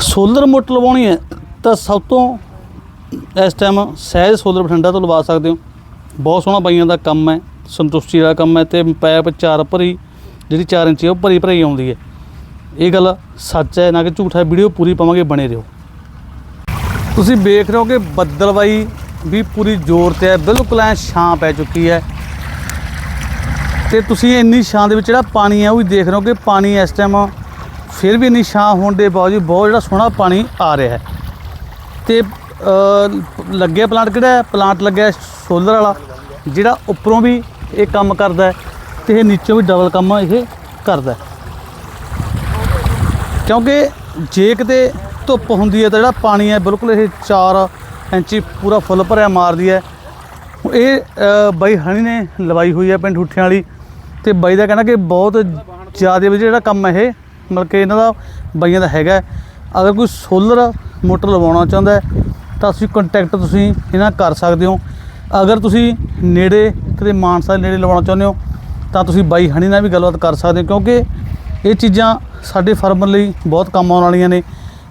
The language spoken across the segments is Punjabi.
ਸੋਲਰ ਮੋਟਰ ਲਵਾਉਣੀ ਹੈ ਤਾਂ ਸਭ ਤੋਂ ਇਸ ਟਾਈਮ ਸਹਿਜ ਸੋਲਰ ਬਠਿੰਡਾ ਤੋਂ ਲਵਾ ਸਕਦੇ ਹੋ। ਬਹੁਤ ਸੋਹਣਾ ਬਾਈਆਂ ਦਾ ਕੰਮ ਹੈ, ਸੰਤੁਸ਼ਟੀ ਦਾ ਕੰਮ ਹੈ ਤੇ ਪੈਪ ਚਾਰ ਭਰੀ, ਜਿਹੜੀ 4 ਇੰਚ ਉਹ ਭਰੀ ਭਰੀ ਆਉਂਦੀ ਹੈ। ਇਹ ਗੱਲ ਸੱਚ ਹੈ, ਨਾ ਕਿ ਝੂਠ ਹੈ, ਵੀਡੀਓ ਪੂਰੀ ਪਾਵਾਂਗੇ, ਬਣੇ ਰਹੋ। ਤੁਸੀਂ ਵੇਖ ਰਹੇ ਹੋ ਕਿ ਬੱਦਲਵਾਈ ਵੀ ਪੂਰੀ ਜ਼ੋਰ ਤੇ ਹੈ, ਬਿਲਕੁਲ ਐ ਛਾਂ ਪੈ ਚੁੱਕੀ ਹੈ। ਤੇ ਤੁਸੀਂ ਇੰਨੀ ਛਾਂ ਦੇ ਵਿੱਚ ਜਿਹੜਾ ਪਾਣੀ ਹੈ, ਉਹ ਵੀ ਦੇਖ ਰਹੇ ਹੋ ਕਿ ਪਾਣੀ ਇਸ ਟਾਈਮ ਫਿਰ ਵੀ ਇੰਨੀ ਛਾਂ ਹੋਣ ਦੇ ਬਾਵਜੂਦ ਬਹੁਤ ਜਿਹੜਾ ਸੋਹਣਾ ਪਾਣੀ ਆ ਰਿਹਾ ਹੈ। ਤੇ ਅ, ਲੱਗਿਆ ਪਲਾਂਟ ਕਿਹੜਾ ਪਲਾਂਟ ਲੱਗਿਆ ਸੋਲਰ ਵਾਲਾ ਜਿਹੜਾ ਉੱਪਰੋਂ ਵੀ ਇਹ ਕੰਮ ਕਰਦਾ ਹੈ ਤੇ ਇਹ ਨੀਚੋਂ ਵੀ ਡਬਲ ਕੰਮ ਇਹ ਕਰਦਾ ਕਿਉਂਕਿ ਜੇ ਕਿਤੇ ਧੁੱਪ ਹੁੰਦੀ ਹੈ ਤਾਂ ਜਿਹੜਾ ਪਾਣੀ ਹੈ ਬਿਲਕੁਲ ਇਹ 4 ਇੰਚੀ ਪੂਰਾ ਫੁੱਲ ਭਰਿਆ ਮਾਰਦੀ ਹੈ। ਇਹ ਅ, ਬਾਈ ਹਣੀ ਨੇ ਲਵਾਈ ਹੋਈ ਹੈ ਪਿੰਡ ਠੁੱਠਿਆਂ ਵਾਲੀ ਤੇ ਬਾਈ ਦਾ ਕਹਿਣਾ ਕਿ ਬਹੁਤ ਜ਼ਿਆਦਾ ਵਧੀਆ ਜਿਹੜਾ ਕੰਮ ਇਹ ਮਤਲਬ ਕਿ ਇਹਨਾਂ ਦਾ ਬਾਈਆਂ ਦਾ ਹੈਗਾ। ਅਗਰ ਕੋਈ ਸੋਲਰ ਮੋਟਰ ਲਵਾਉਣਾ ਚਾਹੁੰਦਾ ਤਾਂ ਤੁਸੀਂ ਕੰਟੈਕਟ ਤੁਸੀਂ ਇਹਨਾਂ ਕਰ ਸਕਦੇ ਹੋ। ਅਗਰ ਤੁਸੀਂ ਨੇੜੇ ਕਿਤੇ ਮਾਨਸਾ ਦੇ ਨੇੜੇ ਲਵਾਉਣਾ ਚਾਹੁੰਦੇ ਹੋ, ਤਾਂ ਤੁਸੀਂ ਬਾਈ ਹਣੀ ਨਾਲ ਵੀ ਗੱਲਬਾਤ ਕਰ ਸਕਦੇ ਹੋ, ਕਿਉਂਕਿ ਇਹ ਚੀਜ਼ਾਂ ਸਾਡੇ ਫਾਰਮਰ ਲਈ ਬਹੁਤ ਕੰਮ ਆਉਣ ਵਾਲੀਆਂ ਨੇ।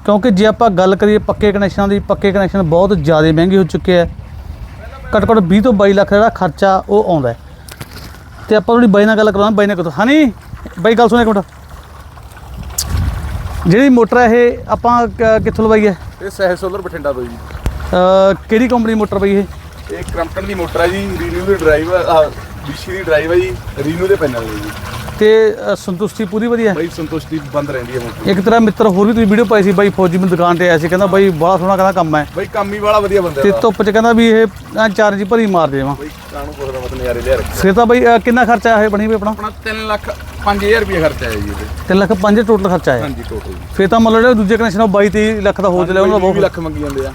ਕਿਉਂਕਿ ਜੇ ਆਪਾਂ ਗੱਲ ਕਰੀਏ ਪੱਕੇ ਕਨੈਕਸ਼ਨਾਂ ਦੀ, ਪੱਕੇ ਕਨੈਕਸ਼ਨ ਬਹੁਤ ਜ਼ਿਆਦਾ ਮਹਿੰਗੇ ਹੋ ਚੁੱਕੇ ਆ। ਘੱਟੋ ਘੱਟ 20 ਤੋਂ 22 ਲੱਖ ਦਾ ਜਿਹੜਾ ਖਰਚਾ ਉਹ ਆਉਂਦਾ ਹੈ। ਤੇ ਆਪਾਂ ਥੋੜੀ ਬਾਈ ਨਾਲ ਗੱਲ ਕਰਾਂਗੇ, ਬਾਈ ਨੇ ਕਹੋ ਹਨੀ ਬਾਈ ਗੱਲ ਸੁਣਿਆ ਇੱਕ ਮਿੰਟ। ਜਿਹੜੀ ਮੋਟਰ ਹੈ ਇਹ ਆਪਾਂ ਕ- ਕਿੱਥੋਂ ਲਵਾਈ ਹੈ? ਇਹ ਸਹਿ ਸੋਲਰ ਬਠਿੰਡਾ ਤੋਂ ਜੀ। ਅ, ਕਿਹੜੀ ਕੰਪਨੀ ਮੋਟਰ ਪਈ ਇਹ? ਇਹ ਕ੍ਰਮਪਟਨ ਦੀ ਮੋਟਰ ਹੈ ਜੀ ਰੀਨਿਊ ਦੀ ਡਰਾਈਵ ਆ ਵਿਸ਼ੀ ਦੀ ਡਰਾਈਵ ਹੈ ਜੀ ਰੀਨਿਊ ਦੇ ਪੈਨਲ ਨੇ ਜੀ। ਤੇ ਅ, ਸੰਤੁਸ਼ਟੀ ਪੂਰੀ ਵਧੀਆ ਬਈ ਸੰਤੁਸ਼ਟੀ ਬੰਦ ਰਹਿੰਦੀ ਹੈ ਮੋਟਰ ਇੱਕ ਤਰ੍ਹਾਂ ਮਿੱਤਰ ਹੋਰ ਵੀ ਤੁਸੀਂ ਵੀਡੀਓ ਪਾਈ ਸੀ ਬਾਈ ਫੌਜੀ ਮੈਨੂੰ ਦੁਕਾਨ ਤੇ ਆਇਆ ਸੀ ਕਹਿੰਦਾ ਬਾਈ ਬੜਾ ਸੋਹਣਾ ਕਹਿੰਦਾ ਕੰਮ ਹੈ। ਬਈ ਕੰਮ ਹੀ ਵਾਲਾ ਵਧੀਆ ਬੰਦੇ ਤੇ ਦਾ। ਧੁੱਪ ਚ ਕਹਿੰਦਾ ਵੀ ਇਹ ਐਂ ਚਾਰ ਜੀ ਭਰੀ ਮਾਰ ਦੇਵਾਂ। ਬਈ ਕਾਹਨੂੰ ਪੁੱਛਦਾ ਮਤ ਨਜ਼ਾਰੇ ਲਿਆ ਰੱਖਿਆ ਫਿਰ ਤਾਂ ਬਾਈ ਅ, ਕਿੰਨਾ ਖਰਚਾ ਹੈ ਬਣੀ ਵੀ ਆਪਣਾ? ਆਪਣਾ 3 ਲੱਖ 5000 ਰੁਪਏ ਖਰਚਾ ਹੈ ਜੀ ਇਹਦੇ। 3 ਲੱਖ 5 ਟੋਟਲ ਖਰਚਾ ਹੈ ਹਾਂਜੀ ਟੋਟਲ ਫਿਰ ਤਾਂ ਮਤਲਬ ਜਿਹੜਾ ਦੂਜੇ ਕਨੈਕਸ਼ਨ ਉਹ 22 23 ਲੱਖ ਦਾ ਹੋ ਚਲਿਆ ਉਹਨਾਂ ਦਾ 20 ਬਹੁਤ ਲੱਖ ਮੰਗੀ ਜਾਂਦੇ ਆ।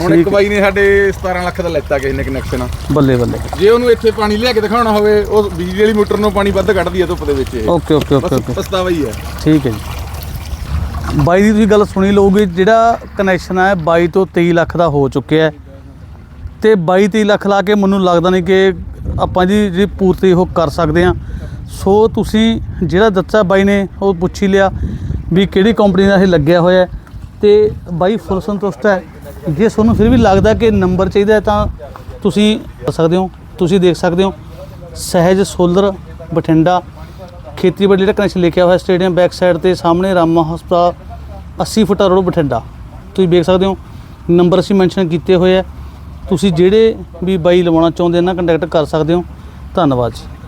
ਹੁਣ ਇੱਕ ਬਾਈ ਨੇ ਸਾਡੇ 17 ਲੱਖ ਦਾ ਲੈਤਾ ਕਿਸੇ ਨੇ ਕਨੈਕਸ਼ਨ ਬੱਲੇ ਬੱਲੇ। ਜੇ ਉਹਨੂੰ ਇੱਥੇ ਪਾਣੀ ਲਿਆ ਕੇ ਦਿਖਾਉਣਾ ਹੋਵੇ ਉਹ ਬਿਜਲੀ ਵਾਲੀ ਮੋਟਰ ਨੂੰ ਪਾਣੀ ਵੱਧ ਕੱਢਦੀ ਹੈ ਧੁੱਪ ਦੇ ਵਿੱਚ ਇਹ। Okay okay okay okay. ਪਛਤਾਵਾ ਹੀ ਹੈ ਠੀਕ ਹੈ ਜੀ। ਬਾਈ ਦੀ ਤੁਸੀਂ ਗੱਲ ਸੁਣੀ ਲਓਗੇ ਜਿਹੜਾ ਕਨੈਕਸ਼ਨ ਹੈ 22 ਤੋਂ 23 ਲੱਖ ਦਾ ਹੋ ਚੁੱਕਿਆ ਹੈ। ਤੇ 22 23 ਲੱਖ ਲਾ ਕੇ ਮੈਨੂੰ ਲੱਗਦਾ ਨਹੀਂ ਕਿ ਆਪਾਂ ਜੀ ਜਿਹੜੀ ਪੂਰਤੀ ਉਹ ਕਰ ਸਕਦੇ ਆ। ਸੋ ਤੁਸੀਂ ਜਿਹੜਾ ਦੱਸਿਆ ਬਾਈ ਨੇ, ਉਹ ਪੁੱਛ ਹੀ ਲਿਆ ਵੀ ਕਿਹੜੀ ਕੰਪਨੀ ਦਾ ਇਹ ਲੱਗਿਆ ਹੋਇਆ ਹੈ। ਤੇ ਬਾਈ ਫੁੱਲ ਸੰਤੁਸ਼ਟ ਹੈ। ਜੇ ਤੁਹਾਨੂੰ ਫਿਰ ਵੀ ਲੱਗਦਾ ਕਿ ਨੰਬਰ ਚਾਹੀਦਾ ਹੈ ਤਾਂ ਤੁਸੀਂ ਕਰ ਸਕਦੇ ਹੋ, ਤੁਸੀਂ ਦੇਖ ਸਕਦੇ ਹੋ। ਸਹਿਜ ਸੋਲਰ ਬਠਿੰਡਾ, ਖੇਤੀਬਾੜੀ ਜਿਹੜਾ ਕਨੈਕਸ਼ਨ ਲਿਖਿਆ ਹੋਇਆ ਸਟੇਡੀਅਮ ਬੈਕ ਸਾਈਡ ਤੇ ਸਾਹਮਣੇ ਰਾਮਾ ਹਸਪਤਾਲ 80 ਫੁੱਟਾ ਰੋਡ ਬਠਿੰਡਾ। ਤੁਸੀਂ ਵੇਖ ਸਕਦੇ ਹੋ ਨੰਬਰ ਅਸੀਂ ਮੈਂਸ਼ਨ ਕੀਤੇ ਹੋਏ ਆ ਤੁਸੀਂ ਜਿਹੜੇ ਵੀ ਬਾਈ ਲਵਾਉਣਾ ਚਾਹੁੰਦੇ ਇਹਨਾਂ ਕੰਟੈਕਟ ਕਰ ਸਕਦੇ ਹੋ। ਧੰਨਵਾਦ ਜੀ।